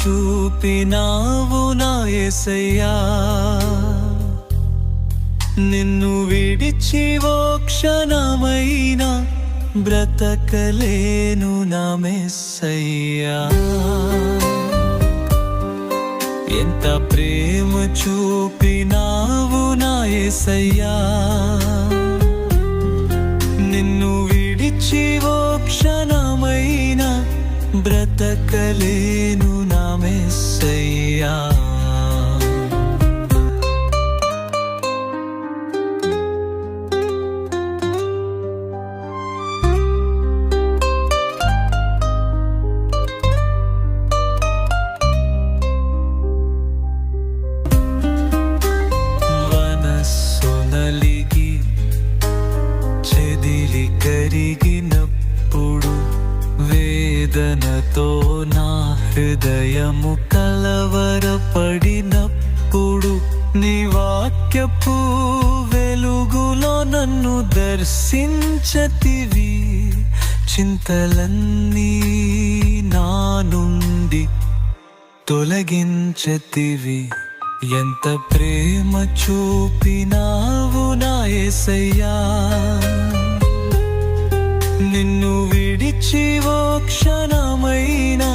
చూపినావు నా ఎసయ్యా నిన్ను విడిచి ఓ క్షణమైనా బ్రతకలేను నా మెస్సయ్యా ఎంత ప్రేమ చూపినావు నా ఎసయ్యా నిన్ను విడిచి ఓ క్షణ బ్రతకలేను నా మెస్సయ్యా. వేదనతో నా హృదయము కలవరపడినప్పుడు నీ వాక్యపు వెలుగులో నన్ను దర్శించతివి. చింతలన్నీ నా నుండి తొలగించతివి. ఎంత ప్రేమ చూపినావు నా ఏసయ్యా. నిన్ను విడిచి ఓ క్షణమైనా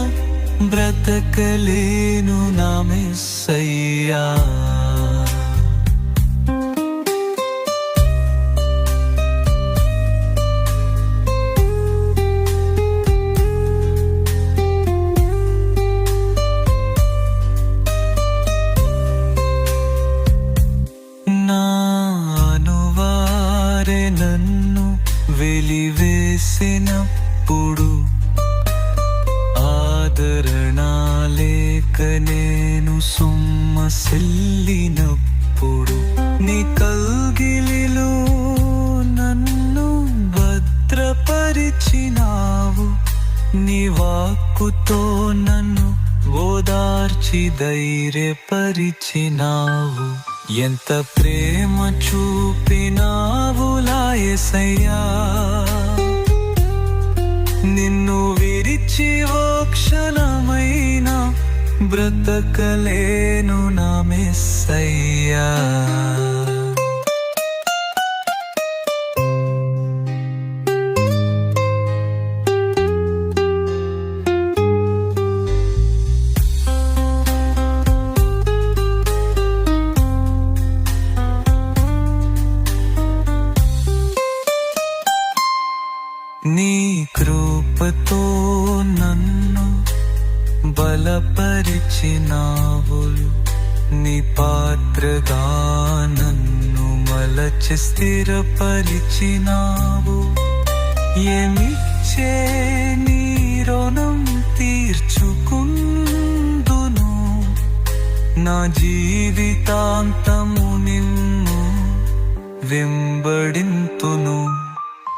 బ్రతకలేను నా మెస్సయ్యా. నన్ను వెలివేసినప్పుడు ఆదరణ లేక నేను సొమ్మసిల్లినప్పుడు నీ కల్గిలిలో నన్ను భద్రపరిచినావు. నీ వాక్కుతో నన్ను ఓదార్చి ధైర్యపరిచినావు. ఎంత ప్రేమ చూపినావులాయసయ్యా నిన్ను విరిచి ఓ క్షణమైనా బ్రతకలేను నా మెస్సయ్యా. నీ కృపతో నన్ను బలపరిచినావులు నీ పాత్రగా నన్ను మలచి స్థిరపరిచినావు. ఏమిచ్చే నీ రుణం తీర్చుకుందును. నా జీవితాంతము నిన్ను వెంబడింతును.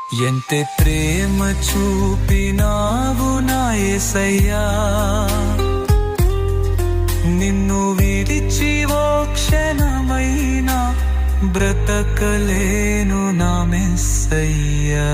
ఎంత ప్రేమ చూపినావు నా యేసయ్యా నిన్ను విడిచి ఓ క్షణమైనా బ్రతకలేను నా మెస్సయ్యా.